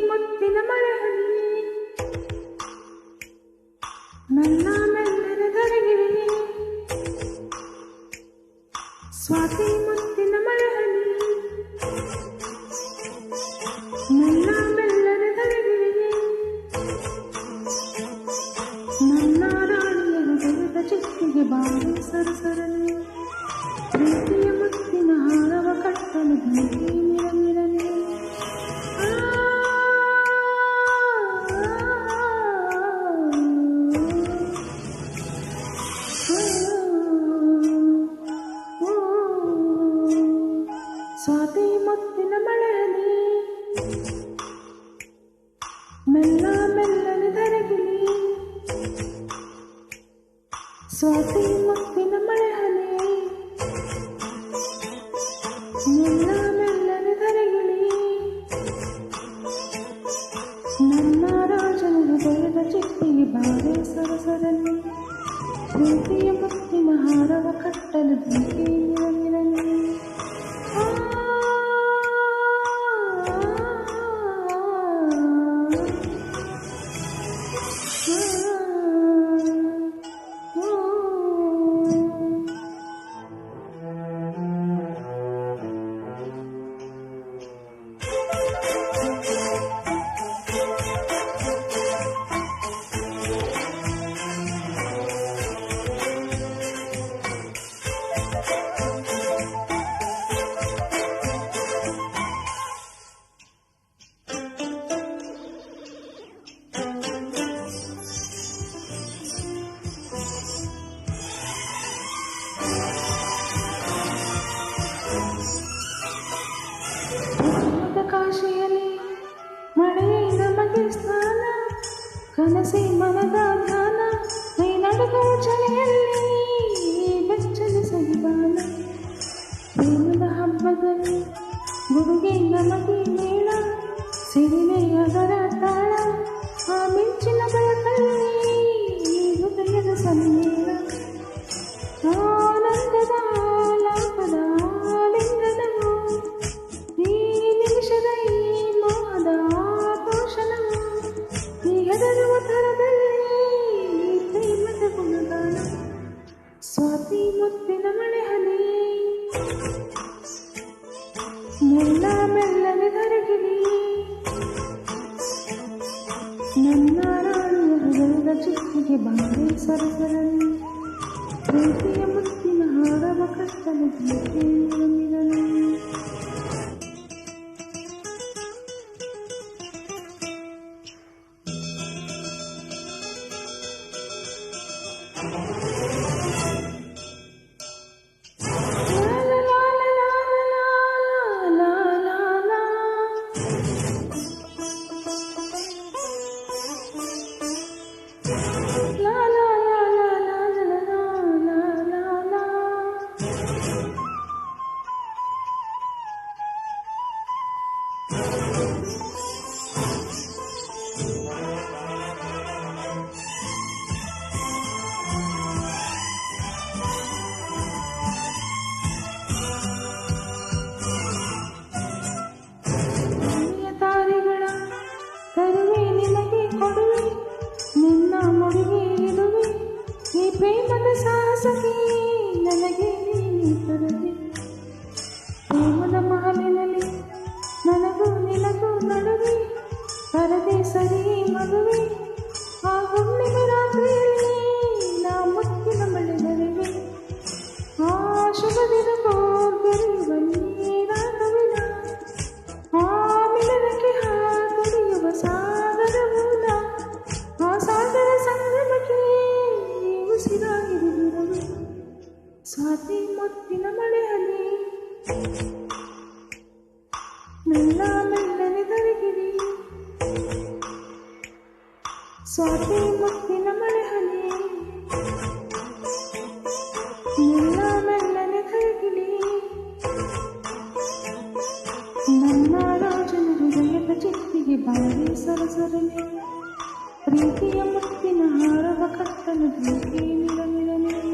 ಮುತ್ತಿನ ಮಳೆ ಹನಿ ನನ್ನ ಸ್ವಾತಿ ಮುತ್ತಿನ ಮಳೆಯಲಿ ಮೆಲ್ಲ ಮೆಲ್ಲನೆ ಧರೆಗಿಳಿ ನನ್ನ ರಾಜನ ಹೃದಯದ ಚಿಟ್ಟಿಗೆ ಬಾರೆ ಸರಸರಲಿ ಪ್ರೀತಿಯ ಮುತ್ತಿನ ಹಾರವ ಕಟ್ಟಲು ಬೆಂಕಿ ಕನಸೆ ಮನದ ಧ್ಯಾನ ಕೈ ನಡುಗುವ ಚಳಿಯಲ್ಲಿ ಬೆಚ್ಚನೆ ಸವಿಗಾನ ಪ್ರೇಮದ ಹಬ್ಬದಲ್ಲಿ ಗುಡುಗೆ ನಮಗೆ ಮೇಳ ಸಿರಿಲೆ ಅದರ ತಾಳ ಆ ಮಿಂಚಿನ ಬೆಳಕಲ್ಲಿ ಹೃದಯದ ಸಮ್ಮೇಳ न चिबे सरगी प्रतिन आ ಸ್ವಾತಿ ಮುತ್ತಿನ ಮಳೆ ಹನಿ ಮೆಲ್ಲ ಮೆಲ್ಲನೆ ತರಗಿರಿ ಸ್ವಾತಿ ಮುತ್ತಿನ ಮಳೆ ಹನಿ ಮೆಲ್ಲ ಮೆಲ್ಲನೆ ತರಗಿರಿ ನನ್ನ ರಾಜನ ಹೃದಯದ ಚಿತ್ತಿಗೆ ಬಾರಿ ಸರಸರನೆ ಪ್ರೀತಿಯ ಮುತ್ತಿನ ಹಾರವ ಕಟ್ಟಲು ಬೆಂಕಿ ನಿರ ಆ